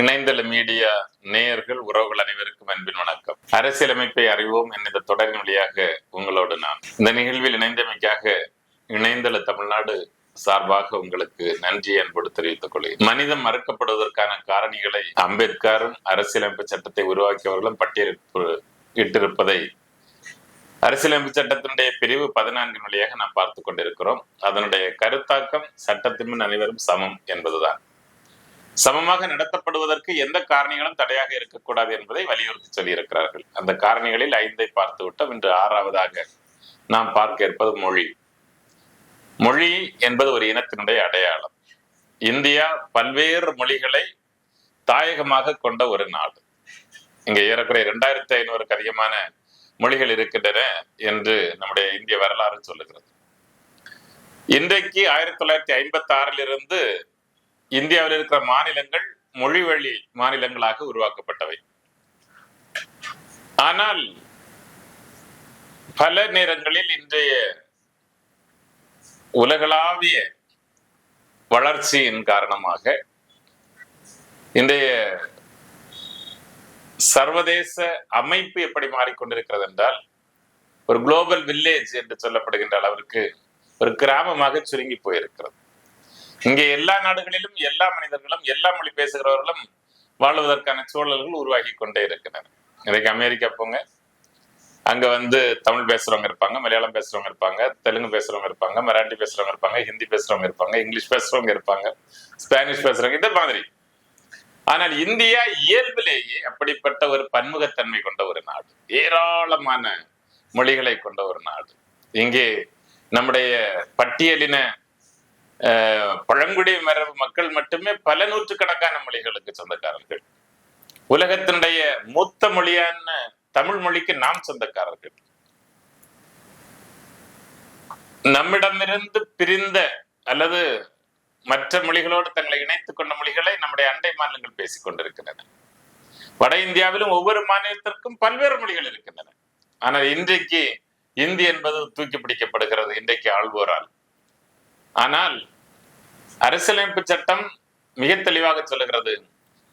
இணைந்தள media நேயர்கள் உறவுகள் அனைவருக்கும் அன்பின் வணக்கம். அரசியலமைப்பை அறிவோம் என்ற தொடரின் வழியாக உங்களோடு நான். இந்த நிகழ்வில் இணைந்தமைக்காக இணைந்தள தமிழ்நாடு சார்பாக உங்களுக்கு நன்றி அன்போடு தெரிவித்துக் கொள்கிறேன். மனிதம் மறுக்கப்படுவதற்கான காரணிகளை அம்பேத்கரும் அரசியலமைப்பு சட்டத்தை உருவாக்கியவர்களும் பட்டியலிட்டு இட்டிருப்பதை அரசியலமைப்பு சட்டத்தினுடைய பிரிவு பதினான்கின் வழியாக நாம் பார்த்து கொண்டிருக்கிறோம். அதனுடைய கருத்தாக்கம் சட்டத்தின் முன் அனைவரும் சமம் என்பதுதான். சமமாக நடத்தப்படுவதற்கு எந்த காரணிகளும் தடையாக இருக்கக்கூடாது என்பதை வலியுறுத்தி சொல்லியிருக்கிறார்கள். அந்த காரணிகளில் ஐந்தை பார்த்து விட்டோம் இன்று ஆறாவதாக நாம் பார்க்க இருப்பது மொழி. மொழி என்பது ஒரு இனத்தினுடைய அடையாளம். இந்தியா பல்வேறு மொழிகளை தாயகமாக கொண்ட ஒரு நாடு. இங்க ஏறக்குறைய இரண்டாயிரத்தி ஐநூறுக்கு அதிகமான மொழிகள் இருக்கின்றன என்று நம்முடைய இந்திய வரலாறு சொல்லுகிறது. இன்றைக்கு ஆயிரத்தி தொள்ளாயிரத்தி ஐம்பத்தி ஆறில் இருந்து இந்தியாவில் இருக்கிற மாநிலங்கள் மொழி வழி மாநிலங்களாக உருவாக்கப்பட்டவை. ஆனால் பல நேரங்களில் இன்றைய உலகளாவிய வளர்ச்சியின் காரணமாக இன்றைய சர்வதேச அமைப்பு எப்படி மாறிக்கொண்டிருக்கிறது என்றால் ஒரு குளோபல் வில்லேஜ் என்று சொல்லப்படுகின்ற அளவிற்கு ஒரு கிராமமாக சுருங்கி போயிருக்கிறது. இங்கே எல்லா நாடுகளிலும் எல்லா மனிதர்களும் எல்லா மொழி பேசுகிறவர்களும் வாழ்வதற்கான சூழல்கள் உருவாகி கொண்டே இருக்கின்றன. இன்றைக்கு அமெரிக்கா போங்க. அங்க வந்து தமிழ் பேசுறவங்க இருப்பாங்க மலையாளம் பேசுறவங்க இருப்பாங்க தெலுங்கு பேசுறவங்க இருப்பாங்க மராட்டி பேசுறவங்க இருப்பாங்க ஹிந்தி பேசுறவங்க இருப்பாங்க இங்கிலீஷ் பேசுறவங்க இருப்பாங்க ஸ்பானிஷ் பேசுறவங்க இந்த மாதிரி. ஆனால் இந்தியா இயல்பிலேயே அப்படிப்பட்ட ஒரு பன்முகத்தன்மை கொண்ட ஒரு நாடு ஏராளமான மொழிகளை கொண்ட ஒரு நாடு. இங்கே நம்முடைய பட்டியலின பழங்குடி மரபு மக்கள் மட்டுமே பல நூற்றுக்கணக்கான மொழிகளுக்கு சொந்தக்காரர்கள். உலகத்தினுடைய மூத்த மொழியான தமிழ் மொழிக்கு நாம் சொந்தக்காரர்கள். நம்மிடமிருந்து பிரிந்த அல்லது மற்ற மொழிகளோடு தங்களை இணைத்துக் கொண்ட மொழிகளை நம்முடைய அண்டை மாநிலங்கள் பேசிக் கொண்டிருக்கின்றன. வட இந்தியாவிலும் ஒவ்வொரு மாநிலத்திற்கும் பல்வேறு மொழிகள் இருக்கின்றன. ஆனால் இன்றைக்கு இந்தி என்பது தூக்கி பிடிக்கப்படுகிறது. இன்றைக்கு ஆள்வோரால். ஆனால் அரசியலமைப்பு சட்டம் மிக தெளிவாக சொல்லுகிறது.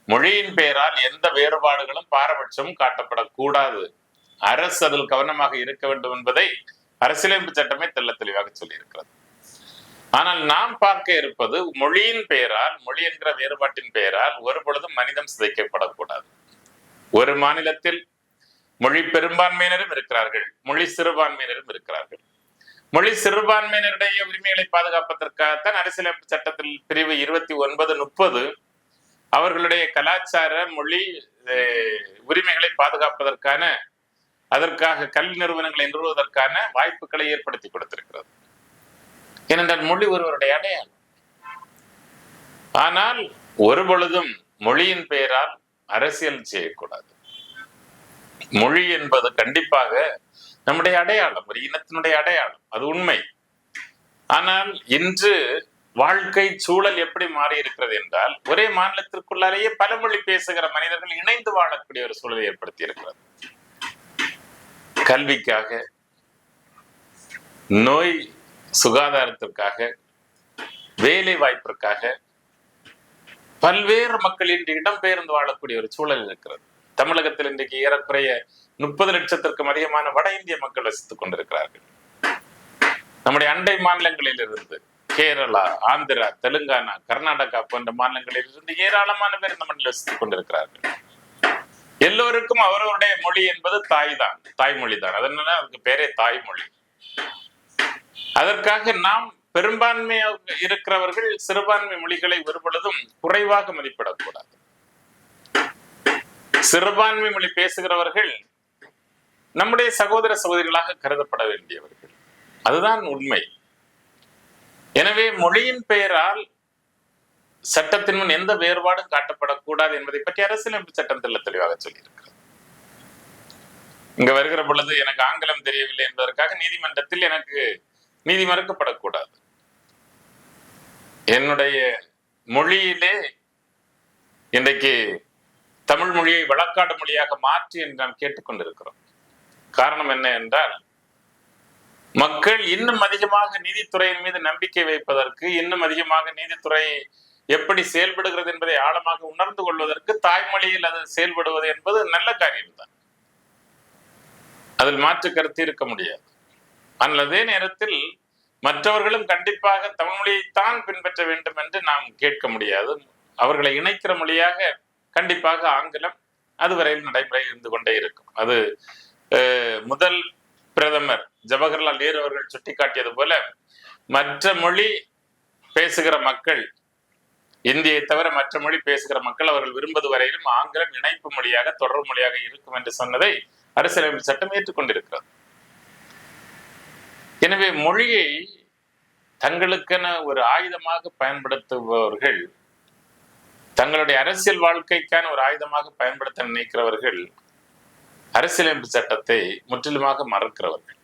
மொழியின் பெயரால் எந்த வேறுபாடுகளும் பாரபட்சமும் காட்டப்படக்கூடாது. அரசு அதில் கவனமாக இருக்க வேண்டும் என்பதை அரசியலமைப்பு சட்டமே தெல்ல தெளிவாக சொல்லியிருக்கிறது. ஆனால் நாம் பார்க்க இருப்பது மொழியின் பெயரால் மொழி என்கிற வேறுபாட்டின் பெயரால் ஒரு பொழுதும் மனிதம் சிதைக்கப்படக்கூடாது. ஒரு மாநிலத்தில் மொழி பெரும்பான்மையினரும் இருக்கிறார்கள் மொழி சிறுபான்மையினரும் இருக்கிறார்கள். மொழி சிறுபான்மையினருடைய உரிமைகளை பாதுகாப்பதற்காகத்தான் அரசியலமைப்பு சட்டத்தில் பிரிவு இருபத்தி ஒன்பது முப்பது அவர்களுடைய கலாச்சார மொழி உரிமைகளை பாதுகாப்பதற்கான அதற்காக கல்வி நிறுவனங்களை நிறுவுவதற்கான வாய்ப்புகளை ஏற்படுத்தி கொடுத்திருக்கிறது. ஏனென்றால் மொழி ஒருவருடைய அடையாளம். ஆனால் ஒரு பொழுதும் மொழியின் பெயரால் அரசியல் செய்யக்கூடாது. மொழி என்பது கண்டிப்பாக நம்முடைய அடையாளம் ஒரு இனத்தினுடைய அடையாளம். அது உண்மை. ஆனால் இன்று வாழ்க்கை சூழல் எப்படி மாறி இருக்கிறது என்றால் ஒரே மாநிலத்திற்குள்ளாலேயே பல மொழி பேசுகிற மனிதர்கள் இணைந்து வாழக்கூடிய ஒரு சூழலை ஏற்படுத்தி இருக்கிறது கல்விக்காக நோய் சுகாதாரத்திற்காக வேலை வாய்ப்பிற்காக பல்வேறு மக்கள் இன்று இடம்பெயர்ந்து வாழக்கூடிய ஒரு சூழல் இருக்கிறது. தமிழகத்தில் இன்றைக்கு ஏறக்குறைய முப்பது லட்சத்திற்கும் அதிகமான வட இந்திய மக்கள் வசித்துக் கொண்டிருக்கிறார்கள். நம்முடைய அண்டை மாநிலங்களில் இருந்து கேரளா ஆந்திரா தெலுங்கானா கர்நாடகா போன்ற மாநிலங்களில் இருந்து ஏராளமான பேர் இந்த மண்ணில் வசித்துக் கொண்டிருக்கிறார்கள். எல்லோருக்கும் அவரவருடைய மொழி என்பது தாய் தான் தாய்மொழி தான் அதனால அதுக்கு பேரே தாய்மொழி. அதற்காக நாம் பெரும்பான்மையாக இருக்கிறவர்கள் சிறுபான்மை மொழிகளை ஒரு பொழுதும் குறைவாக மதிப்பிடக்கூடாது. சிறுபான்மை மொழி பேசுகிறவர்கள் நம்முடைய சகோதர சகோதரிகளாக கருதப்பட வேண்டியவர்கள். அதுதான் உண்மை. எனவே மொழியின் பெயரால் சட்டத்தின் முன் எந்த வேறுபாடும் காட்டப்படக்கூடாது என்பதை பற்றி அரசியலமைப்பு சட்டம் தெல்ல தெளிவாக சொல்லியிருக்கிறது இங்க வருகிற பொழுது எனக்கு ஆங்கிலம் தெரியவில்லை என்பதற்காக நீதிமன்றத்தில் எனக்கு நீதி மறுக்கப்படக்கூடாது. என்னுடைய மொழியிலே இன்றைக்கு தமிழ் மொழியை வழக்காடு மொழியாக மாற்றி என்று நாம் கேட்டுக்கொண்டிருக்கிறோம். காரணம் என்ன என்றால் மக்கள் இன்னும் அதிகமாக நீதித்துறையின் மீது நம்பிக்கை வைப்பதற்கு இன்னும் அதிகமாக நீதித்துறை எப்படி செயல்படுகிறது என்பதை ஆழமாக உணர்ந்து கொள்வதற்கு தாய்மொழியில் அது செயல்படுவது என்பது நல்ல காரியம்தான். அதில் மாற்று கருத்து இருக்க முடியாது. ஆனால் அதே நேரத்தில் மற்றவர்களும் கண்டிப்பாக தமிழ் மொழியைத்தான் பின்பற்ற வேண்டும் என்று நாம் கேட்க முடியாது. அவர்களை இணைக்கிற மொழியாக கண்டிப்பாக ஆங்கிலம் அதுவரையில் நடைமுறை இருந்து கொண்டே இருக்கும். அது முதல் பிரதமர் ஜவஹர்லால் நேரு அவர்கள் சுட்டிக்காட்டியது போல மற்ற மொழி பேசுகிற மக்கள் இந்தியை தவிர மற்ற மொழி பேசுகிற மக்கள் அவர்கள் விரும்புவது வரையிலும் ஆங்கிலம் இணைப்பு மொழியாக தொடர் மொழியாக இருக்கும் என்று சொன்னதை அரசியலமைப்பு சட்டம் ஏற்றுக்கொண்டிருக்கிறது. எனவே மொழியை தங்களுக்கென ஒரு ஆயுதமாக பயன்படுத்துபவர்கள் தங்களுடைய அரசியல் வாழ்க்கைக்கான ஒரு ஆயுதமாக பயன்படுத்த நினைக்கிறவர்கள் அரசியலமைப்பு சட்டத்தை முற்றிலுமாக மறக்கிறவர்கள்.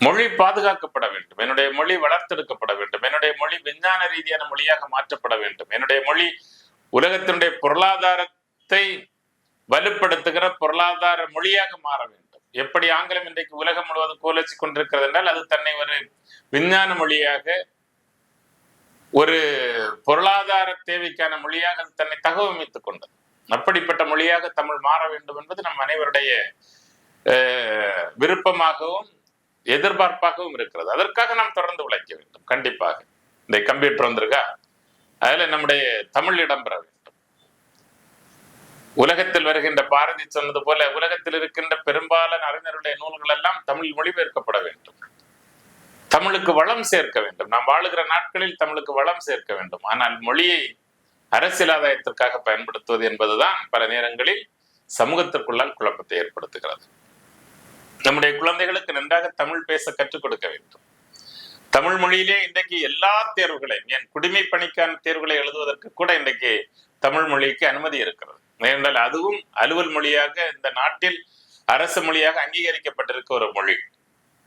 மொழி பாதுகாக்கப்பட வேண்டும். என்னுடைய மொழி வளர்த்தெடுக்கப்பட வேண்டும். என்னுடைய மொழி விஞ்ஞான ரீதியான மொழியாக மாற்றப்பட வேண்டும். என்னுடைய மொழி உலகத்தினுடைய பொருளாதாரத்தை வலுப்படுத்துகிற பொருளாதார மொழியாக மாற வேண்டும். எப்படி ஆங்கிலம் இன்றைக்கு உலகம் முழுவதும் கோலச்சு கொண்டிருக்கிறது என்றால் அது தன்னை ஒரு விஞ்ஞான மொழியாக ஒரு பொருளாதார தேவைக்கான மொழியாக தன்னை தகவமைத்துக் கொண்டது. அப்படிப்பட்ட மொழியாக தமிழ் மாற வேண்டும் என்பது நம் அனைவருடைய விருப்பமாகவும் எதிர்பார்ப்பாகவும் இருக்கிறது. அதற்காக நாம் தொடர்ந்து உழைக்க வேண்டும். கண்டிப்பாக. இந்த கம்ப்யூட்டர் வந்திருக்கா? அதில் நம்முடைய தமிழ் இடம்பெற வேண்டும். உலகத்தில் வருகின்ற பாரதி சொன்னது போல உலகத்தில் இருக்கின்ற பெரும்பாலான அறிஞருடைய நூல்கள் எல்லாம் தமிழ் மொழிபெயர்க்கப்பட வேண்டும். தமிழுக்கு வளம் சேர்க்க வேண்டும். நாம் வாழுகிற நாட்களில் தமிழுக்கு வளம் சேர்க்க வேண்டும். ஆனால் மொழியை அரசியல் ஆதாயத்திற்காக பயன்படுத்துவது என்பதுதான் பல நேரங்களில் சமூகத்திற்குள்ளால் குழப்பத்தை ஏற்படுத்துகிறது. நம்முடைய குழந்தைகளுக்கு நன்றாக தமிழ் பேச கற்றுக் கொடுக்க வேண்டும். தமிழ் மொழியிலே இன்றைக்கு எல்லா தேர்வுகளையும் என் குடிமை பணிக்கான தேர்வுகளை எழுதுவதற்கு கூட இன்றைக்கு தமிழ் மொழிக்கு அனுமதி இருக்கிறது. ஏனென்றால் அதுவும் அலுவல் மொழியாக இந்த நாட்டில் அரசு மொழியாக அங்கீகரிக்கப்பட்டிருக்க ஒரு மொழி.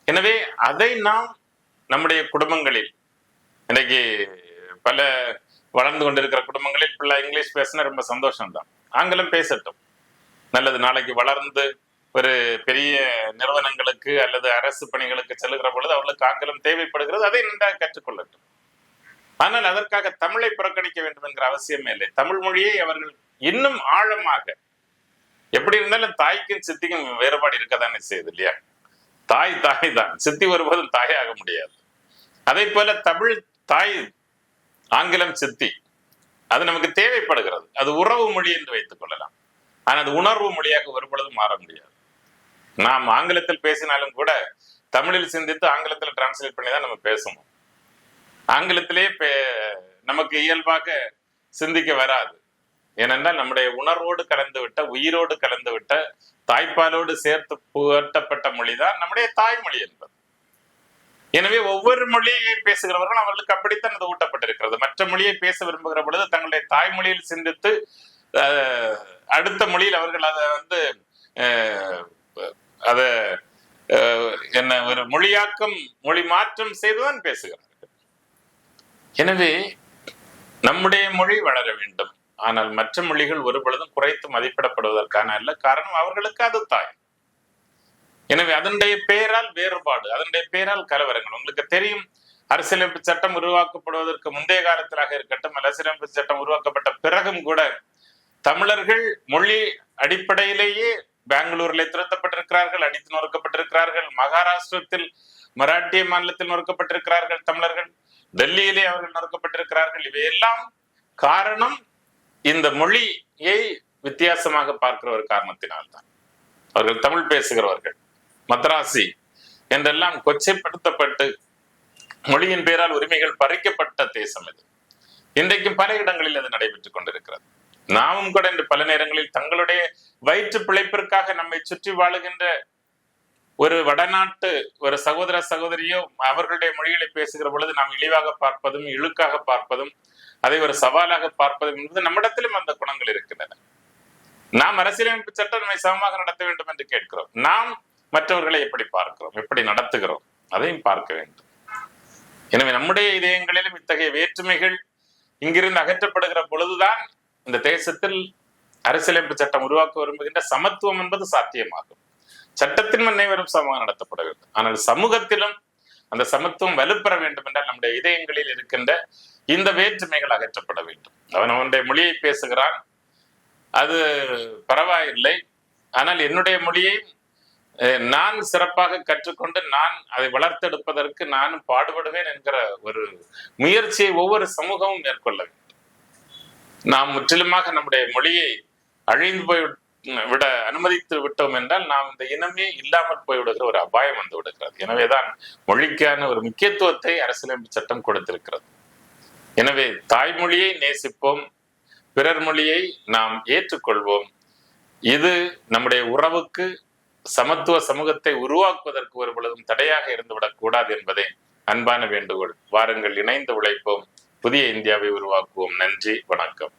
எனவே அதை நாம் நம்முடைய குடும்பங்களில் இன்னைக்கு பல வளர்ந்து கொண்டிருக்கிற குடும்பங்களில் பிள்ளை இங்கிலீஷ் பேசினா ரொம்ப சந்தோஷம்தான். ஆங்கிலம் பேசட்டும். நல்லது நாளைக்கு வளர்ந்து ஒரு பெரிய நிறுவனங்களுக்கு அல்லது அரசு பணிகளுக்கு செல்கிற பொழுது அவர்களுக்கு ஆங்கிலம் தேவைப்படுகிறது அதை நன்றாக கற்றுக்கொள்ளட்டும். ஆனால் அதற்காக தமிழை புறக்கணிக்க வேண்டும் என்கிற அவசியமே இல்லை. தமிழ் மொழியை அவர்கள் இன்னும் ஆழமாக எப்படி இருந்தாலும் தாய்க்கும் சித்திக்கும் வேறுபாடு இருக்கதானே செய்யுது இல்லையா? தாய் தாய் தான் சித்தி ஒருபோதும் தாயாக முடியாது. அதே போல தமிழ் தாய் ஆங்கிலம் சித்தி அது நமக்கு தேவைப்படுகிறது. அது உறவு மொழி என்று வைத்துக் கொள்ளலாம். ஆனால் அது உணர்வு மொழியாக ஒரு மாற முடியாது. நாம் ஆங்கிலத்தில் பேசினாலும் கூட தமிழில் சிந்தித்து ஆங்கிலத்தில் டிரான்ஸ்லேட் பண்ணி தான் நம்ம பேசணும் ஆங்கிலத்திலே பே- நமக்கு இயல்பாக சிந்திக்க வராது. ஏனென்றால் நம்முடைய உணர்வோடு கலந்து விட்ட உயிரோடு கலந்து விட்ட தாய்ப்பாலோடு சேர்த்து புகட்டப்பட்ட மொழிதான் நம்முடைய தாய்மொழி என்பது. எனவே ஒவ்வொரு மொழியை பேசுகிறவர்கள் அவர்களுக்கு அப்படித்தான் அது ஊட்டப்பட்டிருக்கிறது. மற்ற மொழியை பேச விரும்புகிற பொழுது தங்களுடைய தாய்மொழியில் சிந்தித்து அடுத்த மொழியில் அவர்கள் அதை வந்து அஹ், அதை அஹ், என்ன ஒரு மொழியாக்கம் மொழி மாற்றம் செய்துதான் பேசுகிறார்கள். எனவே நம்முடைய மொழி வளர வேண்டும். ஆனால் மற்ற மொழிகள் ஒரு பொழுதும் குறைத்து மதிப்பிடப்படுவதற்கான அல்ல. காரணம் அவர்களுக்கு அது தாய். எனவே அதனுடைய பெயரால் வேறுபாடு அதனுடைய பெயரால் கலவரங்கள். உங்களுக்கு தெரியும் அரசியலமைப்பு சட்டம் உருவாக்கப்படுவதற்கு முந்தைய காலத்திலாக இருக்கட்டும் அரசியலமைப்பு சட்டம் உருவாக்கப்பட்ட பிறகும் கூட தமிழர்கள் மொழி அடிப்படையிலேயே பெங்களூர்ல துரத்தப்பட்டிருக்கிறார்கள் அடித்து நொறுக்கப்பட்டிருக்கிறார்கள் மகாராஷ்டிரத்தில் மராட்டிய மாநிலத்தில் நொறுக்கப்பட்டிருக்கிறார்கள் தமிழர்கள் டெல்லியிலே அவர்கள் நொறுக்கப்பட்டிருக்கிறார்கள். இவையெல்லாம் காரணம் இந்த மொழியை வித்தியாசமாக பார்க்கிற ஒரு காரணத்தினால்தான். அவர்கள் தமிழ் பேசுகிறவர்கள். மத்ராசி என்றெல்லாம் கொச்சைப்படுத்தப்பட்டு மொழியின் பேரால் உரிமைகள் பறிக்கப்பட்ட தேசம் இது. இன்றைக்கும் பல இடங்களில் அது நடைபெற்றுக் கொண்டிருக்கிறது. நாமும் கூட இன்று பல நேரங்களில் தங்களுடைய வயிற்று பிழைப்பிற்காக நம்மை சுற்றி வாழுகின்ற ஒரு வடநாட்டு ஒரு சகோதர சகோதரியோ அவர்களுடைய மொழிகளை பேசுகிற பொழுது நாம் இழிவாக பார்ப்பதும் இழுக்காக பார்ப்பதும் அதை ஒரு சவாலாக பார்ப்பதும் என்பது நம்மிடத்திலும் அந்த குணங்கள் இருக்கின்றன. நாம் அரசியலமைப்பு சட்டம் நம்மை சமமாக நடத்த வேண்டும் என்று கேட்கிறோம். நாம் மற்றவர்களை எப்படி பார்க்கிறோம்? எப்படி நடத்துகிறோம்? அதையும் பார்க்க வேண்டும். எனவே நம்முடைய இதயங்களிலும் இத்தகைய வேற்றுமைகள் இங்கிருந்து அகற்றப்படுகிற பொழுதுதான் இந்த தேசத்தில் அரசியலமைப்பு சட்டம் உருவாக்க விரும்புகின்ற சமத்துவம் என்பது சாத்தியமாகும். சட்டத்தின் அனைவரும் சமமாக நடத்தப்படுகிறது. ஆனால் சமூகத்திலும் அந்த சமத்துவம் வலுப்பெற வேண்டும் என்றால் நம்முடைய இதயங்களில் இருக்கின்ற இந்த வேற்றுமைகள் அகற்றப்பட வேண்டும். அவன் அவனுடைய மொழியை பேசுகிறான். அது பரவாயில்லை. ஆனால் என்னுடைய மொழியை நான் சிறப்பாக கற்றுக்கொண்டு நான் அதை வளர்த்தெடுப்பதற்கு நானும் பாடுபடுவேன் என்கிற ஒரு முயற்சியை ஒவ்வொரு சமூகமும் மேற்கொள்ள வேண்டும். நாம் முற்றிலுமாக நம்முடைய மொழியை அழிந்து போய் விட அனுமதித்து விட்டோம் என்றால் நாம் இந்த இனமே இல்லாமல் போய்விடுகிற ஒரு அபாயம் வந்து விடுகிறது. எனவேதான் மொழிக்கான ஒரு முக்கியத்துவத்தை அரசியலமைப்பு சட்டம் கொடுத்திருக்கிறது. எனவே தாய்மொழியை நேசிப்போம் பிறர் மொழியை நாம் ஏற்றுக்கொள்வோம். இது நம்முடைய உறவுக்கு சமத்துவ சமூகத்தை உருவாக்குவதற்கு ஒரு பொழுதும் தடையாக இருந்துவிடக் கூடாது என்பதே அன்பான வேண்டுகோள். வாருங்கள் இணைந்து உழைப்போம். புதிய இந்தியாவை உருவாக்குவோம். நன்றி. வணக்கம்.